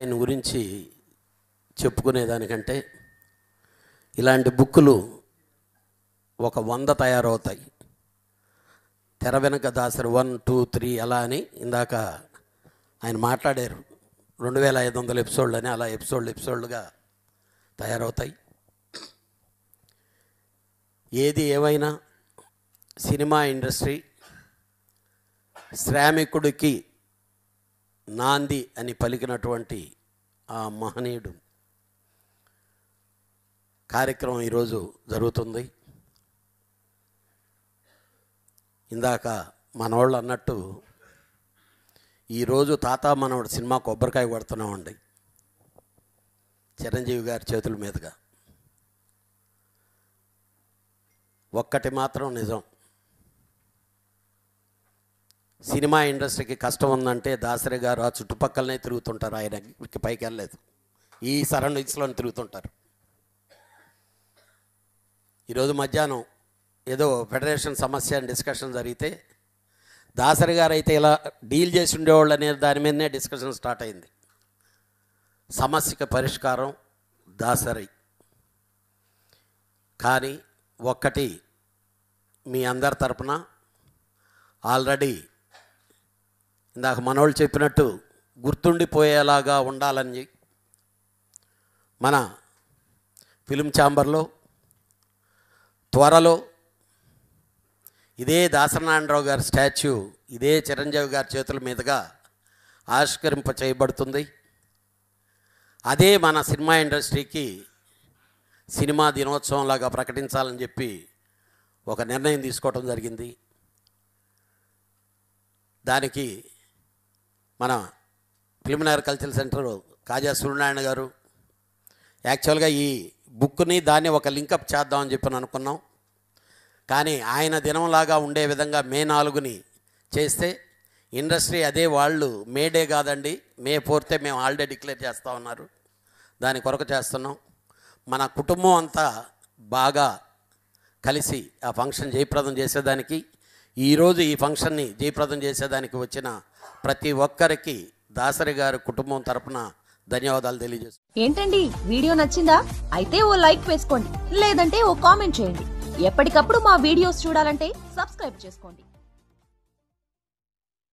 నేను ఆయన గురించి చెప్పుకునేదానికంటే ఇలాంటి బుక్కులు ఒక వంద తయారవుతాయి. తెర వెనక దాసరి వన్ టూ త్రీ అలా అని ఇందాక ఆయన మాట్లాడారు. రెండు వేల ఐదు వందల ఎపిసోడ్లు అని అలా ఎపిసోడ్లు ఎపిసోడ్లుగా తయారవుతాయి. ఏది ఏమైనా సినిమా ఇండస్ట్రీ శ్రామికుడికి నాంది అని పలికినటువంటి ఆ మహనీయుడు. కార్యక్రమం ఈరోజు జరుగుతుంది. ఇందాక మనవాళ్ళు అన్నట్టు ఈరోజు తాత మనవాడు సినిమా కొబ్బరికాయ కొడుతున్నామండి. చిరంజీవి గారి చేతుల మీదుగా. ఒక్కటి మాత్రం నిజం. సినిమా ఇండస్ట్రీకి కష్టం ఉందంటే దాసరి గారు ఆ చుట్టుపక్కలనే తిరుగుతుంటారు. ఆయన పైకి వెళ్ళలేదు. ఈ సరౌండింగ్స్లోనే తిరుగుతుంటారు. ఈరోజు మధ్యాహ్నం ఏదో ఫెడరేషన్ సమస్య అని డిస్కషన్ జరిగితే దాసరి గారు అయితే ఇలా డీల్ చేసి ఉండేవాళ్ళు అనే దాని మీదనే డిస్కషన్ స్టార్ట్ అయింది. సమస్యకి పరిష్కారం దాసరి. కానీ ఒక్కటి మీ అందరి తరపున ఆల్రెడీ ఇందాక మనోళ్ళు చెప్పినట్టు గుర్తుండిపోయేలాగా ఉండాలని మన ఫిలిం ఛాంబర్లో త్వరలో ఇదే దాసనారాయణరావు గారి స్టాచ్యూ ఇదే చిరంజీవి గారి చేతుల మీదుగా ఆవిష్కరింప చేయబడుతుంది. అదే మన సినిమా ఇండస్ట్రీకి సినిమా దినోత్సవంలాగా ప్రకటించాలని చెప్పి ఒక నిర్ణయం తీసుకోవడం జరిగింది. దానికి మన preliminary cultural centre Kaja Suryanarayana garu. యాక్చువల్గా ఈ బుక్ని దాన్ని ఒక లింకప్ చేద్దామని చెప్పి అనుకున్నాం. కానీ ఆయన దినంలాగా ఉండే విధంగా మే నాలుగుని చేస్తే ఇండస్ట్రీ అదే వాళ్ళు మే డే కాదండి మే ఫోర్తే మేము హాలిడే డిక్లేర్ చేస్తూ ఉన్నారు. దాని కొరకు చేస్తున్నాం. మన కుటుంబం అంతా బాగా కలిసి ఆ ఫంక్షన్ జయప్రదం చేసేదానికి ఈరోజు ఈ ఫంక్షన్ని జయప్రదం చేసేదానికి వచ్చిన ప్రతి ఒక్కరికి దాసరి గారి కుటుంబం తరపున ధన్యవాదాలు తెలియజేస్తాను ఏంటండి? వీడియో నచ్చిందా? అయితే ఓ లైక్ వేసుకోండి. లేదంటే ఓ కామెంట్ చేయండి. ఎప్పటికప్పుడు మా వీడియోస్ చూడాలంటే సబ్స్క్రైబ్ చేసుకోండి.